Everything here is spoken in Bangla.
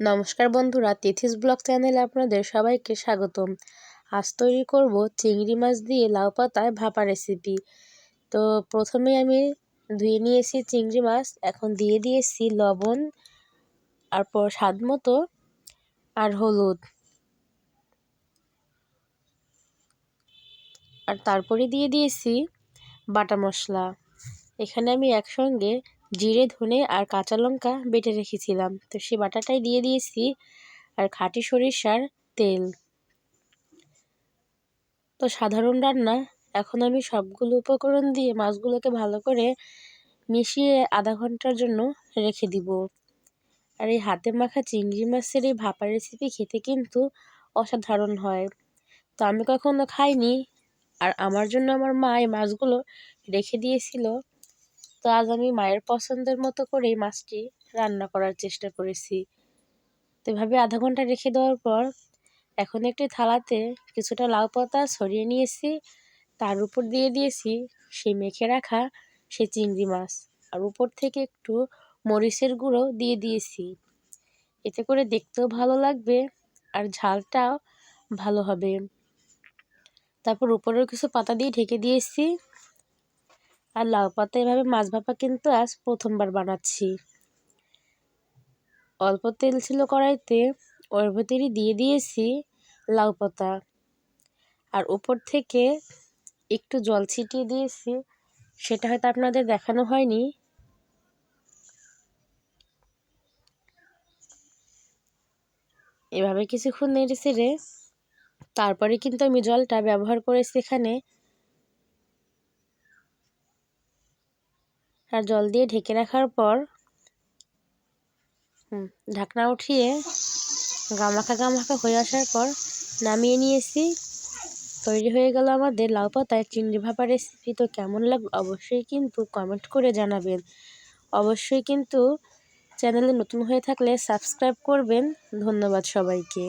নমস্কার বন্ধুরা, তিথিস ব্লগ চ্যানেলে আপনাদের সবাইকে স্বাগতম। আজ তৈরি করব চিংড়ি মাছ দিয়ে লাউ পাতায় ভাপা রেসিপি তো প্রথমে আমি ধুয়ে নিয়েছি চিংড়ি মাছ, এখন দিয়ে দিয়েছি লবণ আর পর স্বাদ মতো আর হলুদ। আর তারপরে দিয়ে দিয়েছি বাটা মশলা। এখানে আমি একসঙ্গে জিরে, ধনে আর কাঁচা লঙ্কা বেটে রেখেছিলাম। তো সে বাটাটাই দিয়ে দিয়েছি আর খাঁটি সরিষার তেল। তো সাধারণ রান্না, এখন আমি সবগুলো উপকরণ দিয়ে মাছগুলোকে ভালো করে মিশিয়ে আধা ঘণ্টার জন্য রেখে দিব। আর এই হাতে মাখা চিংড়ি মাছের এই ভাপা রেসিপি খেতে কিন্তু অসাধারণ হয়। তো আমি কখনো খাইনি আর আমার জন্য আমার মা এই মাছগুলো রেখে দিয়েছিল। তো আজ আমি মায়ের পছন্দের মতো করেই মাছটি রান্না করার চেষ্টা করেছি। তো এভাবে আধা ঘণ্টা রেখে দেওয়ার পর এখন একটি থালাতে কিছুটা লাউ পাতা ছড়িয়ে নিয়েছি। তার উপর দিয়ে দিয়েছি সেই মেখে রাখা সেই চিংড়ি মাছ। আর উপর থেকে একটু মরিচের গুঁড়ো দিয়ে দিয়েছি। এতে করে দেখতেও ভালো লাগবে আর ঝালটাও ভালো হবে। তারপর উপরেও কিছু পাতা দিয়ে ঢেকে দিয়েছি। আর লাউ পাতা এভাবে মাছ ভাপা কিন্তু আজ প্রথমবার বানাচ্ছি। অল্প তেল ছিল কড়াইতে, ওর ভেতরই দিয়ে দিয়েছি লাউ পাতা। আর উপর থেকে একটু জল ছিটিয়ে দিয়েছি, সেটা হয়তো আপনাদের দেখানো হয়নি। এভাবে কিছুক্ষণ নেড়ে ছেড়ে তারপরে কিন্তু আমি জলটা ব্যবহার করেছি এখানে আর জল দিয়ে ঢেকে রাখার পর ঢাকনা উঠিয়ে গামাখা গামাখা হয়ে আসার পর নামিয়ে নিয়েছি। তৈরি হয়ে গেল আমাদের লাউ পাতায় চিংড়ি ভাপা রেসিপি তো কেমন লাগল অবশ্যই কিন্তু কমেন্ট করে জানাবেন। অবশ্যই কিন্তু চ্যানেলে নতুন হয়ে থাকলে সাবস্ক্রাইব করবেন। ধন্যবাদ সবাইকে।